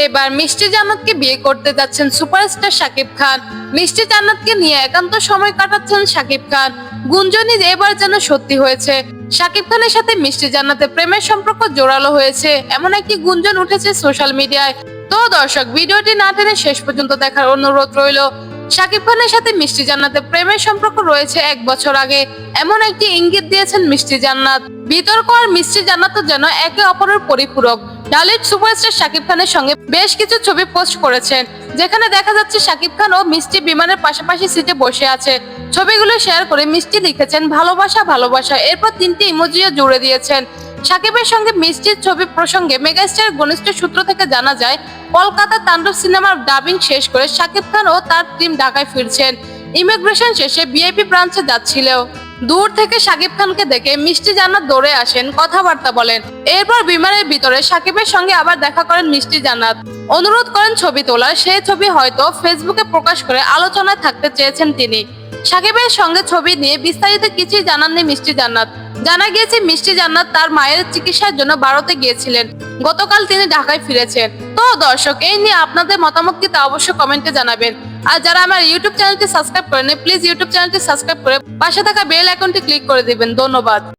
এবার মিষ্টি জান্নাতকে বিয়ে করতে যাচ্ছেন সুপারস্টার শাকিব খান। মিষ্টি জান্নাতকে নিয়ে একান্ত সময় কাটাচ্ছেন শাকিব খান। গুঞ্জনই এবার যেন সত্যি হয়েছে। শাকিব খানের সাথে মিষ্টি জান্নাতের প্রেমের সম্পর্ক জোরালো হয়েছে, এমন একটি গুঞ্জন উঠেছে সোশ্যাল মিডিয়ায়। তো দর্শক, ভিডিওটি না টেনে শেষ পর্যন্ত দেখার অনুরোধ রইল। শাকিব খানের সাথে মিষ্টি জান্নাতের প্রেমের সম্পর্ক রয়েছে এক বছর আগে। এমন একটি ইঙ্গিত দিয়েছেন মিষ্টি জান্নাত। বিতর্ক আর মিষ্টি জান্নাত যেন একে অপরের পরিপূরক। ডালিউড সুপারস্টার শাকিব খানের সঙ্গে বেশ কিছু ছবি পোস্ট করেছেন, যেখানে দেখা যাচ্ছে শাকিব খান ও মিষ্টি বিমানের পাশাপাশি সিটে বসে আছে। ছবিগুলো শেয়ার করে মিষ্টি লিখেছেন, ভালোবাসা ভালোবাসা। এরপর তিনটি ইমোজিও জুড়ে দিয়েছেন। সাকিবের সঙ্গে মিষ্টির ছবি প্রসঙ্গে মেগাস্টার ঘনিষ্ঠ সূত্র থেকে জানা যায় কলকাতা তাণ্ডব সিনেমার ডাবিং শেষ করে শাকিব খান ও তার টিম ঢাকায় ফিরছেন। ইমিগ্রেশন শেষে বিআইপি ব্রাঞ্চে যাচ্ছিল দূর থেকে শাকিব খানকে দেখে মিষ্টি জান্নাত দৌড়ে আসেন, কথাবার্তা বলেন। এরপর বিমানের ভিতরে সাকিবের সঙ্গে আবার দেখা করেন মিষ্টি জান্নাত। অনুরোধ করেন ছবি তোলার, সেই ছবি হয়তো ফেসবুকে প্রকাশ করে আলোচনায় থাকতে চেয়েছেন তিনি। সাকিবের সঙ্গে ছবি নিয়ে বিস্তারিত কিছুই জানাননি মিষ্টি জান্নাত। জানা গিয়েছে, মিষ্টি জান্নাত তার মায়ের চিকিৎসার জন্য ভারতে গিয়েছিলেন। গতকাল তিনি ঢাকায় ফিরেছেন। তো দর্শক, এই নিয়ে আপনাদের মতামত কি তা অবশ্যই কমেন্টে জানাবেন। আর যারা আমার ইউটিউব চ্যানেলটি সাবস্ক্রাইব করেন প্লিজ ইউটিউব চ্যানেলটি সাবস্ক্রাইব করে পাশে থাকা বেল আইকনটি ক্লিক করে দিবেন। ধন্যবাদ।